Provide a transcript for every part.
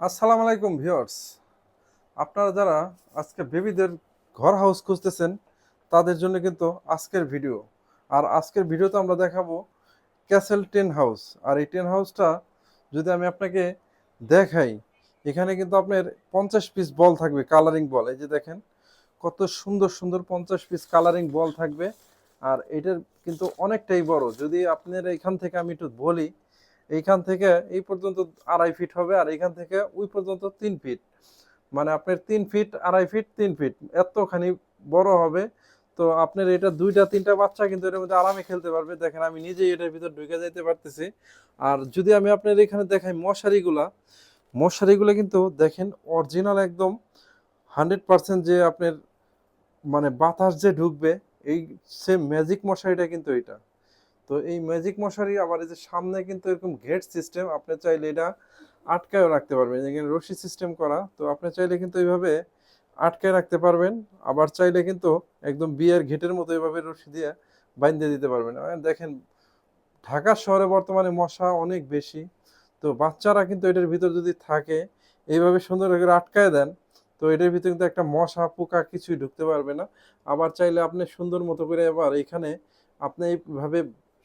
আসসালামু আলাইকুম ভিউয়ার্স। আপনারা যারা আজকে বেবিদের ঘর হাউস খুঁজতেছেন, তাদের জন্য কিন্তু আজকের ভিডিও। আর আজকের ভিডিওতে আমরা দেখাবো ক্যাসেল টেন হাউস। আর এই টেন হাউসটা যদি আমি আপনাকে দেখাই, এখানে কিন্তু আপনার পঞ্চাশ পিস বল থাকবে কালারিং বল। এই যে দেখেন, কত সুন্দর সুন্দর পঞ্চাশ পিস কালারিং বল থাকবে। আর এটার কিন্তু অনেকটাই বড়। যদি আপনার এখান থেকে আমি একটু বলি এইখান থেকে এই পর্যন্ত আড়াই ফিট হবে আর এইখান থেকে ওই পর্যন্ত তিন ফিট মানে আপনার তিন ফিট আড়াই ফিট তিন ফিট এতখানি বড় হবে। তো আপনার এটা দুইটা, তিনটা বাচ্চা কিন্তু এটার মধ্যে আরামে খেলতে পারবে। দেখেন, আমি নিজেই এটার ভিতর ঢুকে যাইতে পারতেছি। আর যদি আমি আপনার এখানে দেখাই মশারিগুলা, মশারিগুলো কিন্তু দেখেন অরিজিনাল একদম হান্ড্রেড পার্সেন্ট যে আপনার মানে বাতাস যে ঢুকবে, এই সেম ম্যাজিক মশারিটা কিন্তু এটা তো এই ম্যাজিক মশারি আবার এই যে সামনে কিন্তু এরকম গেট সিস্টেম আপনি চাইলে এটা আটকায়ও রাখতে পারবেন। এখানে রশি সিস্টেম করা, তো আপনি চাইলে কিন্তু এইভাবে আটকায় রাখতে পারবেন। আবার চাইলে কিন্তু একদম বিয়ের ঘেটের মতো এইভাবে রশি দিয়ে বাইন্ধে দিতে পারবেন। দেখেন, ঢাকা শহরে বর্তমানে মশা অনেক বেশি। তো বাচ্চারা কিন্তু এটার ভিতর যদি থাকে, এইভাবে সুন্দর করে আটকায় দেন, তো এটার ভিতরে কিন্তু একটা মশা, পোকা কিছুই ঢুকতে পারবে না। আবার চাইলে আপনি সুন্দর মতো করে আবার এখানে আপনি এইভাবে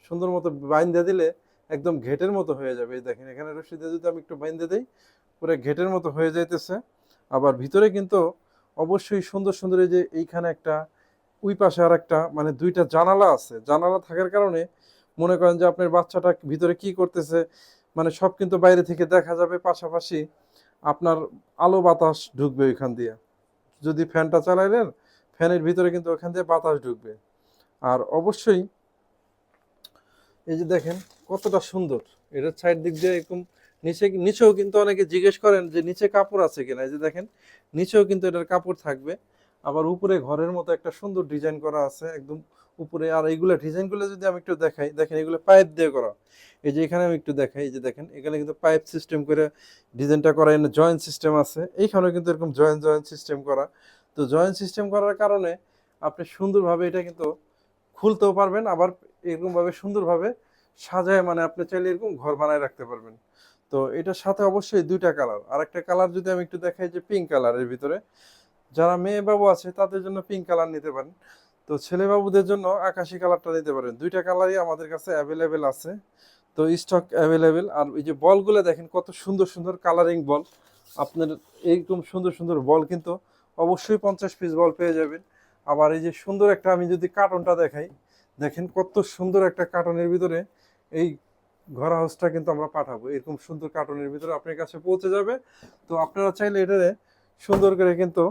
সুন্দর মতো বাইন্ধে দিলে একদম ঘেটের মতো হয়ে যাবে। দেখেন, এখানে রশি দিয়ে যদি আমি একটু বাইন্ধে দিই, পুরো ঘেটের মতো হয়ে যাইতেছে। আবার ভিতরে কিন্তু অবশ্যই সুন্দর সুন্দর এই যে এইখানে একটা, ওই পাশে আর একটা মানে দুইটা জানালা আছে। জানালা থাকার কারণে মনে করেন যে আপনার বাচ্চাটা ভিতরে কি করতেছে মানে সব কিন্তু বাইরে থেকে দেখা যাবে। পাশাপাশি আপনার আলো বাতাস ঢুকবে ওইখান দিয়ে। যদি ফ্যানটা চালাইলেন, ফ্যানের ভিতরে কিন্তু ওখান দিয়ে বাতাস ঢুকবে। আর অবশ্যই এই যে দেখেন, কতটা সুন্দর। এটার সাইড দিক দিয়ে এরকম নিচে, নিচেও কিন্তু অনেকে জিজ্ঞেস করেন যে নিচে কাপড় আছে কিনা? এই যে দেখেন, নিচেও কিন্তু এটার কাপড় থাকবে। আবার উপরে ঘরের মতো একটা সুন্দর ডিজাইন করা আছে, একদম উপরে। আর এইগুলো ডিজাইনগুলো যদি আমি একটু দেখাই, দেখেন এগুলো পাইপ দিয়ে করা। এই যে এখানে আমি একটু দেখাই, এই যে দেখেন, এখানে কিন্তু পাইপ সিস্টেম করে ডিজাইনটা করা, এখানে জয়েন্ট সিস্টেম আছে। এইখানেও কিন্তু এরকম জয়েন্ট জয়েন্ট সিস্টেম করা। তো জয়েন্ট সিস্টেম করার কারণে আপনি সুন্দরভাবে এটা কিন্তু খুলতেও পারবেন। আবার এরকমভাবে সুন্দরভাবে সাজায় মানে আপনি চাইলে এরকম ঘর বানায় রাখতে পারবেন। তো এটার সাথে অবশ্যই দুইটা কালার। আর একটা কালার যদি আমি একটু দেখাই যে পিঙ্ক কালারের ভিতরে। যারা মেয়ে বাবু আছে, তাদের জন্য পিঙ্ক কালার নিতে পারেন। তো ছেলে বাবুদের জন্য আকাশি কালারটা নিতে পারেন। দুইটা কালারই আমাদের কাছে অ্যাভেলেবেল আছে। তো স্টক অ্যাভেলেবেল আর এই যে বলগুলো দেখেন, কত সুন্দর সুন্দর কালারিং বল। আপনার এইরকম সুন্দর সুন্দর বল কিন্তু অবশ্যই পঞ্চাশ পিস বল পেয়ে যাবেন। আবার এই যে সুন্দর একটা আমি যদি কার্টনটা দেখাই দেখেন কত সুন্দর একটা কার্টনের ভিতরে এই ঘর হাউসটা কিন্তু আমরা পাঠাবো। এরকম সুন্দর কার্টনের ভিতরে আপনার কাছে পৌঁছে যাবে। তো আপনারা চাইলে এটারে সুন্দর করে কিন্তু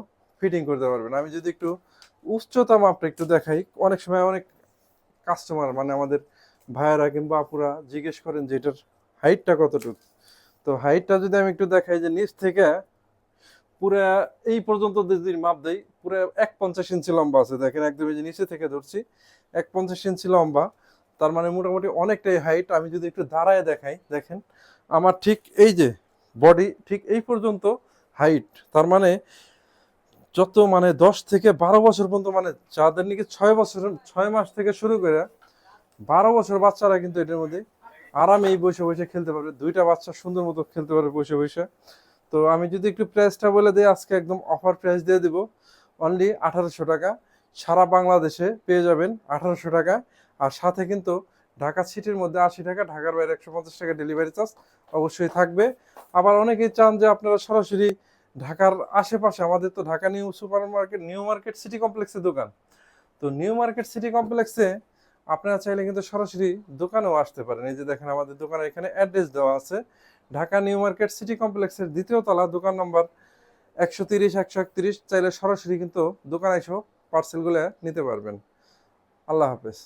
ফিটিং করতে পারবেন। আমি যদি একটু উচ্চতা মাপটা একটু দেখাই, অনেক সময় অনেক কাস্টমার মানে আমাদের ভাইয়েরা কিংবা আপুরা জিজ্ঞেস করেন যে এটার হাইটটা কতটুকু? তো হাইটটা যদি আমি একটু দেখাই যে নিচ থেকে পুরা এই পর্যন্ত যদি মাপ দেই, পুরো এক পঞ্চাশ ইঞ্চি লম্বা আছে। দেখেন একদম এই নিচে থেকে ধরছি এক পঞ্চাশ ইঞ্চি লম্বা। তার মানে মোটামুটি অনেকটাই হাইট আমি যদি একটু দাঁড়ায় দেখাই, দেখেন, আমার ঠিক এই যে বডি ঠিক এই পর্যন্ত হাইট তার মানে যত মানে দশ থেকে বারো বছর পর্যন্ত মানে যাদের নাকি ছয় বছর, ছয় মাস থেকে শুরু করে বারো বছর বাচ্চারা কিন্তু এটার মধ্যে আরামে এই বসে বসে খেলতে পারবে। দুইটা বাচ্চা সুন্দর মতো খেলতে পারবে বসে বসে। তো আমি যদি একটু প্রাইসটা বলে দিই, আজকে একদম অফার প্রাইস দিয়ে দিব। অনলি আঠারোশো টাকা। সারা বাংলাদেশে পেয়ে যাবেন আঠারোশো টাকা। আর সাথে কিন্তু ঢাকা সিটির মধ্যে আশি টাকা, ঢাকার বাইরে একশো পঞ্চাশ টাকা ডেলিভারি চার্জ অবশ্যই থাকবে। আবার অনেকেই চান যে আপনারা সরাসরি ঢাকার আশেপাশে, আমাদের তো Dhaka new super market new market city কমপ্লেক্সের দোকান। তো নিউ মার্কেট সিটি কমপ্লেক্সে আপনারা চাইলে কিন্তু সরাসরি দোকানেও আসতে পারেন। এই যে দেখেন, আমাদের দোকানে এখানে অ্যাড্রেস দেওয়া আছে। ঢাকা নিউ মার্কেট সিটি কমপ্লেক্সের দ্বিতীয় তলা, দোকান নম্বর একশো তিরিশ, একশো একত্রিশ। চাইলে সরাসরি কিন্তু দোকানে এসেও পার্সেলগুলো নিতে পারবেন। আল্লাহ হাফেজ।